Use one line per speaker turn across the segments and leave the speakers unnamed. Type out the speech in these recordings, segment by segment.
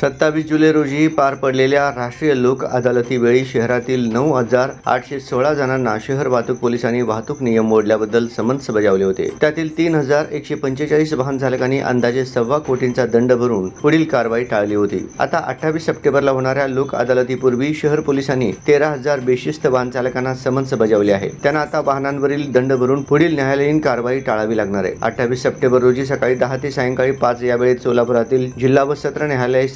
सत्तावीस जुलै रोजी पार पडलेल्या राष्ट्रीय लोक अदालतीवेळी शहरातील नऊ हजार आठशे सोळा जणांना शहर वाहतूक पोलिसांनी वाहतूक नियम मोडल्याबद्दल समन्स बजावले होते. त्यातील तीन हजार एकशे पंचेचाळीस वाहन चालकांनी अंदाजे सव्वा कोटींचा दंड भरून पुढील कारवाई टाळली होती. आता अठ्ठावीस सप्टेंबरला होणाऱ्या लोक अदालतीपूर्वी शहर पोलिसांनी तेरा हजार बेशिस्त वाहन चालकांना समन्स बजावले आहे. त्यांना आता वाहनांवरील दंड भरून पुढील न्यायालयीन कारवाई टाळावी लागणार आहे. अठ्ठावीस सप्टेंबर रोजी सकाळी दहा ते सायंकाळी पाच या वेळेत सोलापुरातील जिल्हा व सत्र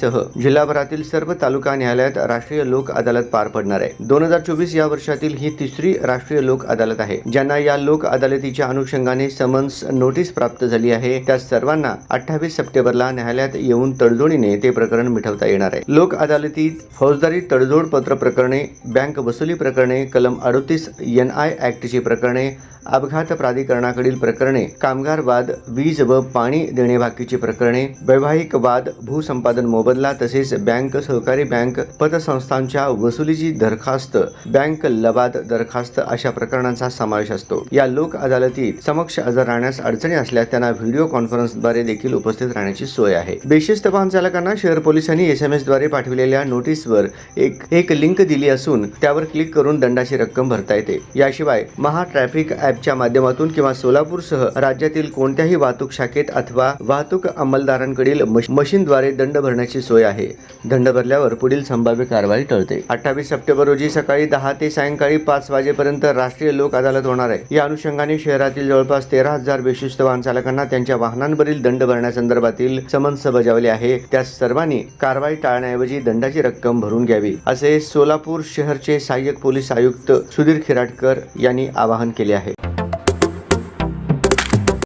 न्यायालयासह जिल्हाभरातील सर्व तालुका न्यायालयात राष्ट्रीय लोक अदालत पार पडणार आहे. दोन हजार चोवीस या वर्षातील ही तिसरी राष्ट्रीय लोक अदालत आहे. ज्यांना या लोक अदालतीच्या अनुषंगाने समन्स नोटीस प्राप्त झाली आहे त्या सर्वांना अठ्ठावीस सप्टेंबरला न्यायालयात येऊन तडजोडीने ते प्रकरण मिटवता येणार आहे. लोक अदालतीत फौजदारी तडजोड पत्र प्रकरणे बँक वसुली प्रकरणे कलम अडतीस एन आय ऍक्टची प्रकरणे अपघात प्राधिकरणाकडील प्रकरणे कामगार वाद वीज व पाणी देणे बाकीची प्रकरणे वैवाहिक वाद भूसंपादन मोबदला तसेच बँक सहकारी बँक पतसंस्थांच्या वसुलीची दरखास्त बँक लवाद दरखास्त अशा प्रकरणांचा समावेश असतो. या लोक अदालतीत समक्ष हजर राहण्यास अडचणी असल्यास त्यांना व्हिडिओ कॉन्फरन्सद्वारे देखील उपस्थित राहण्याची सोय आहे. बेशिस्त वाहन चालकांना शहर पोलिसांनी एस एम एसद्वारे पाठविलेल्या नोटीसवर एक एक लिंक दिली असून त्यावर क्लिक करून दंडाची रक्कम भरता येते. याशिवाय महा ट्रॅफिक ॲपच्या माध्यमातून किंवा सोलापूरसह राज्यातील कोणत्याही वाहतूक शाखेत अथवा वाहतूक अंमलदारांकडील मशीनद्वारे दंड भरण्याची सोय आहे. दंड भरल्यावर पुढील संभाव्य कारवाई टळते. अठ्ठावीस सप्टेंबर रोजी सकाळी दहा ते सायंकाळी पाच वाजेपर्यंत राष्ट्रीय लोक अदालत होणार आहे. या अनुषंगाने शहरातील जवळपास तेरा हजार बेशिस्त वाहन चालकांना त्यांच्या वाहनांवरील दंड भरण्यासंदर्भातील समन्स बजावले आहे. त्या सर्वांनी कारवाई टाळण्याऐवजी दंडाची रक्कम भरून घ्यावी असे सोलापूर शहरचे सहाय्यक पोलीस आयुक्त सुधीर खिराटकर यांनी आवाहन केले आहे.